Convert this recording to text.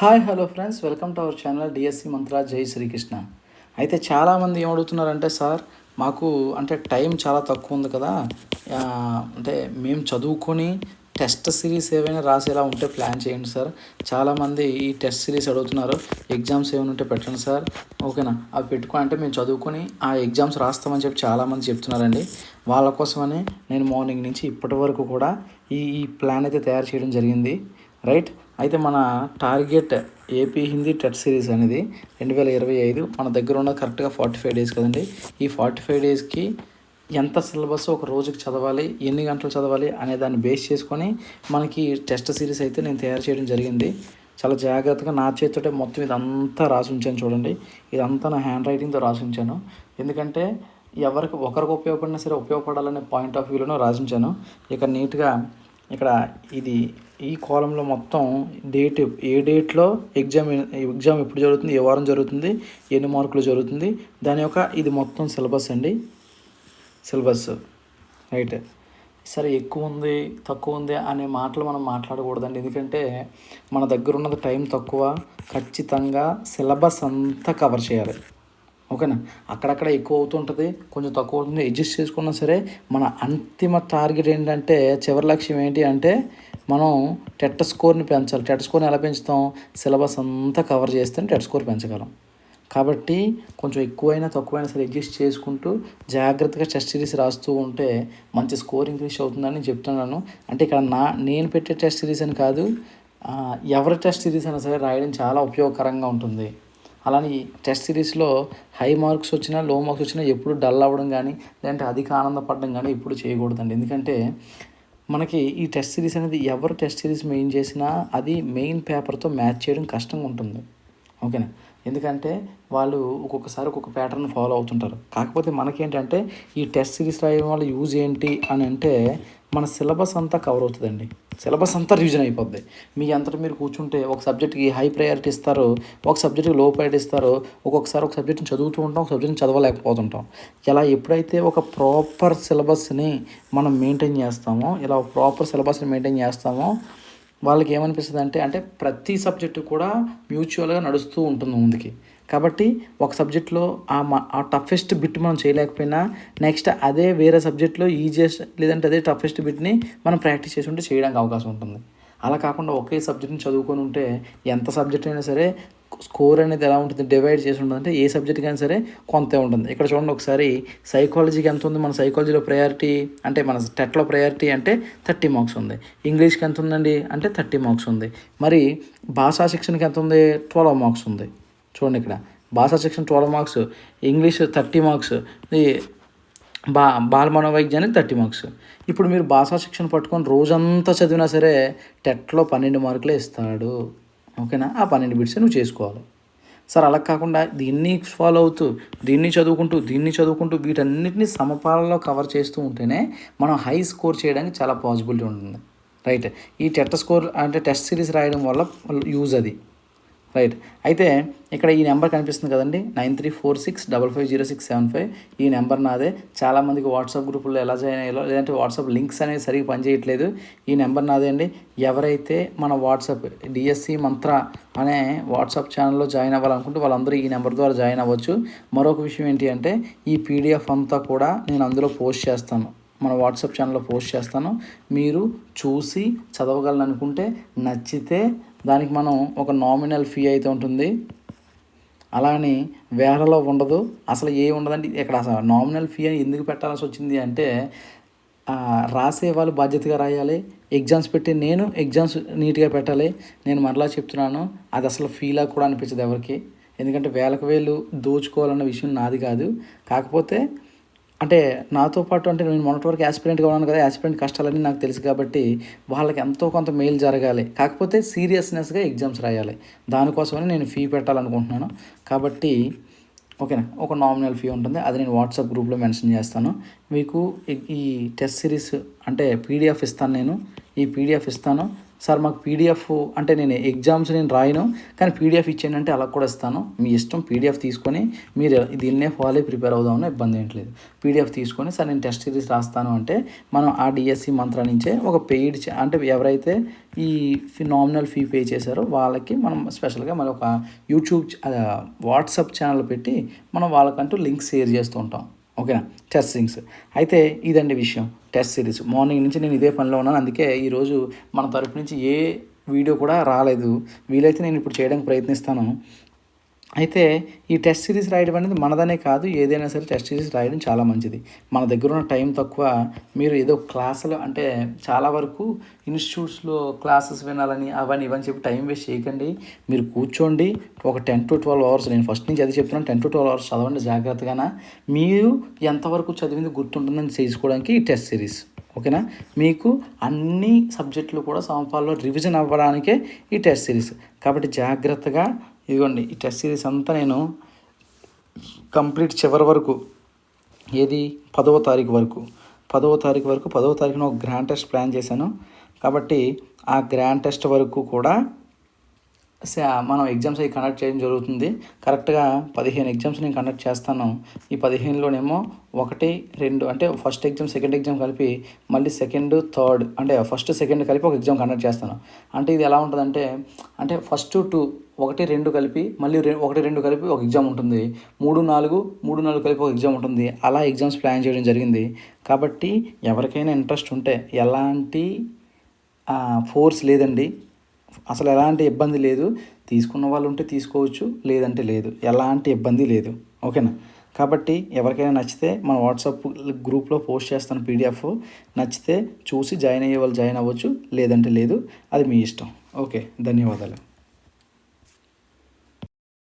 Hi hello friends. Welcome to our channel DSC Mantra జై శ్రీకృష్ణ. అయితే చాలామంది ఏమడుగుతున్నారంటే సార్ మాకు అంటే టైం చాలా తక్కువ ఉంది కదా. అంటే మేము చదువుకొని టెస్ట్ సిరీస్ ఏవైనా రాసేలా ఉంటే ప్లాన్ చేయండి సార్. చాలామంది ఈ టెస్ట్ సిరీస్ అడుగుతున్నారు. ఎగ్జామ్స్ ఏమైనా ఉంటే పెట్టండి సార్. ఓకేనా? అవి పెట్టుకో అంటే మేము చదువుకొని ఆ ఎగ్జామ్స్ రాస్తామని చెప్పి చాలామంది చెప్తున్నారండి. వాళ్ళ కోసమని నేను మార్నింగ్ నుంచి ఇప్పటి వరకు కూడా ఈ ఈ ప్లాన్ అయితే తయారు చేయడం జరిగింది. రైట్? అయితే మన target AP Hindi TET series అనేది రెండు వేల ఇరవై ఐదు మన దగ్గర ఉన్న కరెక్ట్గా ఫార్టీ ఫైవ్ డేస్ కదండి. ఈ ఫార్టీ ఫైవ్ డేస్కి ఎంత సిలబస్ ఒక రోజుకి చదవాలి ఎన్ని గంటలు చదవాలి అనే దాన్ని బేస్ చేసుకొని మనకి టెస్ట్ సిరీస్ అయితే నేను తయారు చేయడం జరిగింది. చాలా జాగ్రత్తగా నా చేతితో మొత్తం ఇదంతా రాసి ఉంచాను చూడండి. ఇదంతా నా హ్యాండ్ రైటింగ్తో రాసి ఉంచాను. ఎందుకంటే ఎవరికి ఒకరికి ఉపయోగపడినా సరే ఉపయోగపడాలనే పాయింట్ ఆఫ్ వ్యూలోనూ రాసి ఉంచాను. ఇక నీట్గా ఇక్కడ ఇది ఈ కాలంలో మొత్తం డేట్ ఏ డేట్లో ఎగ్జామ్ ఎగ్జామ్ ఎప్పుడు జరుగుతుంది ఏ వారం జరుగుతుంది ఎన్ని మార్కులు జరుగుతుంది దాని యొక్క ఇది మొత్తం సిలబస్ అండి. Syllabus right. సరే ఎక్కువ ఉంది తక్కువ ఉంది అనే మాటలు మనం మాట్లాడకూడదండి. ఎందుకంటే మన దగ్గర ఉన్నది టైం తక్కువ. ఖచ్చితంగా సిలబస్ అంతా కవర్ చేయాలి. ఓకేనా? అక్కడక్కడ ఎక్కువ అవుతుంటుంది కొంచెం తక్కువ అవుతుంది. అడ్జస్ట్ చేసుకున్నా సరే మన అంతిమ టార్గెట్ ఏంటంటే చివరి లక్ష్యం ఏంటి అంటే మనం టెట్ స్కోర్ని పెంచాలి. టెట్ స్కోర్ని ఎలా పెంచుతాం? సిలబస్ అంతా కవర్ చేస్తేనే టెట్ స్కోర్ పెంచగలం. కాబట్టి కొంచెం ఎక్కువైనా తక్కువైనా సరే అడ్జస్ట్ చేసుకుంటూ జాగ్రత్తగా టెస్ట్ సిరీస్ రాస్తూ ఉంటే మంచి స్కోర్ ఇంక్రీజ్ అవుతుందని చెప్తున్నాను. అంటే ఇక్కడ నా నేను పెట్టే టెస్ట్ సిరీస్ అని కాదు ఎవరి టెస్ట్ సిరీస్ అయినా సరే రాయడం చాలా ఉపయోగకరంగా ఉంటుంది. అలానే ఈ టెస్ట్ సిరీస్లో హై మార్క్స్ వచ్చినా లో మార్క్స్ వచ్చినా ఎప్పుడు డల్ అవ్వడం కానీ లేదంటే అధిక ఆనందపడడం కానీ ఎప్పుడు చేయకూడదండి. ఎందుకంటే మనకి ఈ టెస్ట్ సిరీస్ అనేది ఎవరు టెస్ట్ సిరీస్ మెయిన్ చేసినా అది మెయిన్ పేపర్తో మ్యాచ్ చేయడం కష్టంగా ఉంటుంది. ఓకేనా? ఎందుకంటే వాళ్ళు ఒక్కొక్కసారి ఒక్కొక్క ప్యాటర్న్ ఫాలో అవుతుంటారు. కాకపోతే మనకేంటంటే ఈ టెస్ట్ సిరీస్ రాయడం వల్ల యూజ్ ఏంటి అని అంటే మన సిలబస్ అంతా కవర్ అవుతుందండి. సిలబస్ అంతా రివిజన్ అయిపోద్ది. మీ అంతటా మీరు కూర్చుంటే ఒక సబ్జెక్ట్కి హై ప్రయారిటీ ఇస్తారు ఒక సబ్జెక్ట్కి లో ప్రయారిటీ ఇస్తారు ఒక్కొక్కసారి ఒక సబ్జెక్ట్ని చదువుతూ ఉంటాం ఒక సబ్జెక్ట్ని చదవలేకపోతుంటాం. ఇలా ఎప్పుడైతే ఒక ప్రాపర్ సిలబస్ని మనం మెయింటైన్ చేస్తామో ఇలా ప్రాపర్ సిలబస్ని మెయింటైన్ చేస్తామో వాళ్ళకి ఏమనిపిస్తుంది అంటే అంటే ప్రతి సబ్జెక్టు కూడా మ్యూచువల్గా నడుస్తూ ఉంటుంది ముందుకి. కాబట్టి ఒక సబ్జెక్ట్లో ఆ ఆ టఫెస్ట్ బిట్ మనం చేయలేకపోయినా నెక్స్ట్ అదే వేరే సబ్జెక్ట్లో ఈజియెస్ట్ లేదంటే అదే టఫెస్ట్ బిట్ని మనం ప్రాక్టీస్ చేసి ఉంటే చేయడానికి అవకాశం ఉంటుంది. అలా కాకుండా ఒకే సబ్జెక్ట్ని చదువుకొని ఉంటే ఎంత సబ్జెక్ట్ అయినా సరే స్కోర్ అనేది ఎలా ఉంటుంది డివైడ్ చేసి ఉంటుంది అంటే ఏ సబ్జెక్ట్కి అయినా సరే కొంతే ఉంటుంది. ఇక్కడ చూడండి ఒకసారి సైకాలజీకి ఎంత ఉంది? మన సైకాలజీలో ప్రయారిటీ అంటే మన టెట్లో ప్రయారిటీ అంటే థర్టీ మార్క్స్ ఉంది. ఇంగ్లీష్కి ఎంత ఉందండి? అంటే థర్టీ మార్క్స్ ఉంది. మరి భాషా శిక్షణకి ఎంత ఉంది? ట్వెల్వ్ మార్క్స్ ఉంది. చూడండి ఇక్కడ. భాషా section twelve marks English thirty marks ఈ బా బాల మనోవైద్యానికి థర్టీ మార్క్స్ ఇప్పుడు మీరు భాషా శిక్షణ పట్టుకొని రోజంతా చదివినా సరే టెట్లో పన్నెండు మార్కులే ఇస్తాడు. ఓకేనా? ఆ పన్నెండు బిట్స్ నువ్వు చేసుకోవాలి. సార్ అలా కాకుండా దీన్ని ఫాలో అవుతూ దీన్ని చదువుకుంటూ దీన్ని చదువుకుంటూ వీటన్నిటిని సమపాలలో కవర్ చేస్తూ ఉంటేనే మనం హై స్కోర్ చేయడానికి చాలా పాసిబిలిటీ ఉంటుంది. రైట్ ఈ టెట్ స్కోర్ అంటే టెస్ట్ సిరీస్ రాయడం వల్ల యూజ్ అది. రైట్. అయితే ఇక్కడ ఈ నెంబర్ కనిపిస్తుంది కదండి nine three four six double five zero six seven five. ఈ నెంబర్ నాదే. చాలామందికి వాట్సాప్ గ్రూపుల్లో ఎలా జాయిన్ అయ్యాలో లేదంటే వాట్సాప్ లింక్స్ అనేవి సరిగ్గా పనిచేయట్లేదు. ఈ నెంబర్ నాదే అండి. ఎవరైతే మన వాట్సాప్ డిఎస్సి మంత్ర అనే వాట్సాప్ ఛానల్లో జాయిన్ అవ్వాలనుకుంటే వాళ్ళందరూ ఈ నెంబర్ ద్వారా జాయిన్ అవ్వచ్చు. మరొక విషయం ఏంటి అంటే ఈ పీడిఎఫ్ అంతా కూడా నేను అందులో పోస్ట్ చేస్తాను. మన వాట్సాప్ ఛానల్లో పోస్ట్ చేస్తాను. మీరు చూసి చదవగలను అనుకుంటే నచ్చితే దానికి మనం ఒక నామినల్ ఫీ అయితే ఉంటుంది. అలానే వేరలో ఉండదు. అసలు ఏ ఉండదండి? ఇక్కడ అసలు నామినల్ ఫీ అని ఎందుకు పెట్టాల్సి వచ్చింది అంటే రాసే వాళ్ళు బాధ్యతగా రాయాలి. ఎగ్జామ్స్ పెట్టి నేను ఎగ్జామ్స్ నీట్గా పెట్టాలి. నేను మరలా చెప్తున్నాను అది అసలు ఫీలా కూడా అనిపించదు ఎవరికి. ఎందుకంటే వేలకు వేలు దోచుకోవాలన్న విషయం నాది కాదు. కాకపోతే అంటే నాతో పాటు అంటే నేను మొన్నటి వరకు యాస్పిరెంట్గా ఉన్నాను కదా యాస్పిరెంట్ కష్టాలన్నీ నాకు తెలుసు కాబట్టి వాళ్ళకి ఎంతో కొంత మేలు జరగాలి. కాకపోతే సీరియస్నెస్గా ఎగ్జామ్స్ రాయాలి. దానికోసమని నేను ఫీ పెట్టాలనుకుంటున్నాను. కాబట్టి ఓకేనా? ఒక నామినల్ ఫీ ఉంటుంది. అది నేను వాట్సాప్ గ్రూప్లో మెన్షన్ చేస్తాను. మీకు ఈ- టెస్ట్ సిరీస్ అంటే పీడిఎఫ్ ఇస్తాను నేను. ఈ పీడిఎఫ్ ఇస్తాను. సార్ మాకు పీడిఎఫ్ అంటే నేను ఎగ్జామ్స్ నేను రాయను కానీ పీడిఎఫ్ ఇచ్చేయండి అంటే అలా కూడా ఇస్తాను. మీ ఇష్టం పీడిఎఫ్ తీసుకొని మీరు దీన్నే ఫాలో అయ్యి ప్రిపేర్ అవుదామని ఇబ్బంది ఏంటలేదు పీడిఎఫ్ తీసుకొని సార్ నేను టెస్ట్ సిరీస్ రాస్తాను అంటే మనం ఆ డిఎస్సి మంత్ర నుంచే ఒక పెయిడ్ అంటే ఎవరైతే ఈ నామినల్ ఫీ పే చేశారో వాళ్ళకి మనం స్పెషల్గా మన ఒక యూట్యూబ్ వాట్సాప్ ఛానల్ పెట్టి మనం వాళ్ళకంటూ లింక్ షేర్ చేస్తూ ఉంటాం. ఓకేనా? టెస్ట్ సింగ్స్ అయితే ఇదండి విషయం. Test series. మార్నింగ్ నుంచి నేను ఇదే పనిలో ఉన్నాను. అందుకే ఈరోజు మన తరపు నుంచి ఏ వీడియో కూడా రాలేదు. వీలైతే నేను ఇప్పుడు చేయడానికి ప్రయత్నిస్తాను. అయితే ఈ టెస్ట్ సిరీస్ రాయడం అనేది మనదనే కాదు ఏదైనా సరే టెస్ట్ సిరీస్ రాయడం చాలా మంచిది. మన దగ్గర ఉన్న టైం తక్కువ మీరు ఏదో క్లాసులు అంటే చాలా వరకు ఇన్స్టిట్యూట్స్లో క్లాసెస్ వినాలని అవన్నీ ఇవని చెప్పి టైం వేస్ట్ చేయకండి. మీరు కూర్చోండి ఒక టెన్ టు ట్వెల్వ్ అవర్స్ నేను ఫస్ట్ నుంచి అది చెప్తున్నాను టెన్ టు ట్వెల్వ్ అవర్స్ చదవండి జాగ్రత్తగాన. మీరు ఎంతవరకు చదివింది గుర్తుంటుందని చేసుకోవడానికి ఈ టెస్ట్ సిరీస్ ఓకేనా? మీకు అన్ని సబ్జెక్టులు కూడా సంవత్సరాల్లో రివిజన్ అవ్వడానికే ఈ టెస్ట్ సిరీస్. కాబట్టి జాగ్రత్తగా ఇదిగోండి ఈ టెస్ట్ సిరీస్ అంతా నేను కంప్లీట్ చివరి వరకు ఏది? పదవ తారీఖు వరకు. పదవ తారీఖు వరకు పదవ తారీఖున ఒక గ్రాండ్ టెస్ట్ ప్లాన్ చేశాను. కాబట్టి ఆ గ్రాండ్ టెస్ట్ వరకు కూడా మనం ఎగ్జామ్స్ అవి కండక్ట్ చేయడం జరుగుతుంది. కరెక్ట్గా పదిహేను ఎగ్జామ్స్ నేను కండక్ట్ చేస్తాను. ఈ పదిహేనులోనేమో ఒకటి రెండు అంటే ఫస్ట్ ఎగ్జామ్ సెకండ్ ఎగ్జామ్ కలిపి మళ్ళీ సెకండ్ థర్డ్ అంటే ఫస్ట్ సెకండ్ కలిపి ఒక ఎగ్జామ్ కండక్ట్ చేస్తాను. అంటే ఇది ఎలా ఉంటుందంటే అంటే ఫస్ట్ టూ ఒకటి రెండు కలిపి మళ్ళీ రె ఒకటి రెండు కలిపి ఒక ఎగ్జామ్ ఉంటుంది. మూడు నాలుగు మూడు నాలుగు కలిపి ఒక ఎగ్జామ్ ఉంటుంది. అలా ఎగ్జామ్స్ ప్లాన్ చేయడం జరిగింది. కాబట్టి ఎవరికైనా ఇంట్రెస్ట్ ఉంటే ఎలాంటి ఫోర్స్ లేదండి. అసలు ఎలాంటి ఇబ్బంది లేదు. తీసుకున్న వాళ్ళు ఉంటే తీసుకోవచ్చు లేదంటే లేదు. ఎలాంటి ఇబ్బంది లేదు. ఓకేనా? కాబట్టి ఎవరికైనా నచ్చితే మన వాట్సాప్ గ్రూప్లో పోస్ట్ చేస్తాను పీడిఎఫ్. నచ్చితే చూసి జాయిన్ అయ్యే వాళ్ళు జాయిన్ అవ్వచ్చు లేదంటే లేదు. అది మీ ఇష్టం. ఓకే ధన్యవాదాలు.